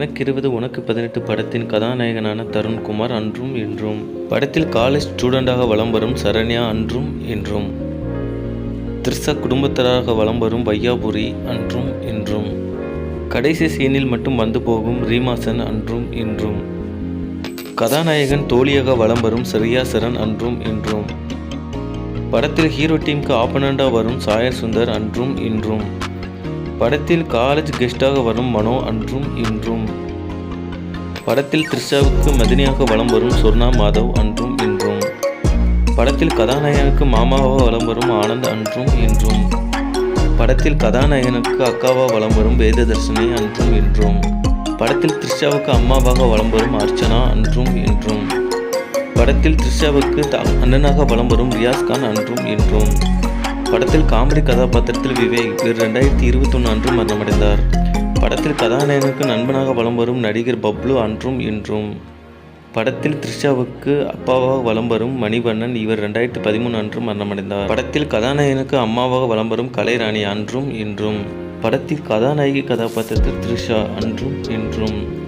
எனக்கு இருபது உனக்கு பதினெட்டு படத்தின் கதாநாயகனான தருண்குமார் அன்றும் இன்றும். படத்தில் காலேஜ் ஸ்டூடெண்டாக வலம் வரும் சரண்யா அன்றும் இன்றும். த்ரிஷா குடும்பத்தராக வலம் வரும் வையாபுரி அன்றும் இன்றும். கடைசி சீனில் மட்டும் வந்து போகும் ரீமாசன் அன்றும் இன்றும். கதாநாயகன் தோழியாக வலம் வரும் சரியா சரண் அன்றும் இன்றும். படத்தில் ஹீரோ டீமுக்கு ஆப்பனண்டாக வரும் சாயர் சுந்தர் அன்றும் இன்றும். படத்தில் காலேஜ் கெஸ்டாக வரும் மனோ அன்றும் இன்றும். படத்தில் த்ரிஷாவுக்கு மதினியாக வலம் வரும் சொர்ணா மாதவ் அன்றும் இன்றும். படத்தில் கதாநாயகனுக்கு மாமாவாக வலம் வரும் ஆனந்த் அன்றும் இன்றும். படத்தில் கதாநாயகனுக்கு அக்காவாக வலம் வரும் வேததர்ஷினி அன்றும் இன்றும். படத்தில் த்ரிஷாவுக்கு அம்மாவாக வலம் வரும் அர்ச்சனா அன்றும் இன்றும். படத்தில் த்ரிஷாவுக்கு த- அண்ணனாக வலம் வரும் ரியாஸ் கான் அன்றும் இன்றும். படத்தில் காமெடி கதாபாத்திரத்தில் விவேக். இவர் ரெண்டாயிரத்தி இருபத்தொன்று அன்று மரணமடைந்தார். படத்தில் கதாநாயகனுக்கு நண்பனாக வலம் வரும் நடிகர் பப்ளு அன்றும் இன்றும். படத்தில் த்ரிஷாவுக்கு அப்பாவாக வலம் வரும் மணிவண்ணன் இவர் ரெண்டாயிரத்தி பதிமூணு அன்று மரணமடைந்தார். படத்தில் கதாநாயகனுக்கு அம்மாவாக வலம் வரும் கலைராணி அன்றும் இன்றும். படத்தில் கதாநாயகி கதாபாத்திரத்தில் த்ரிஷா அன்றும் இன்றும்.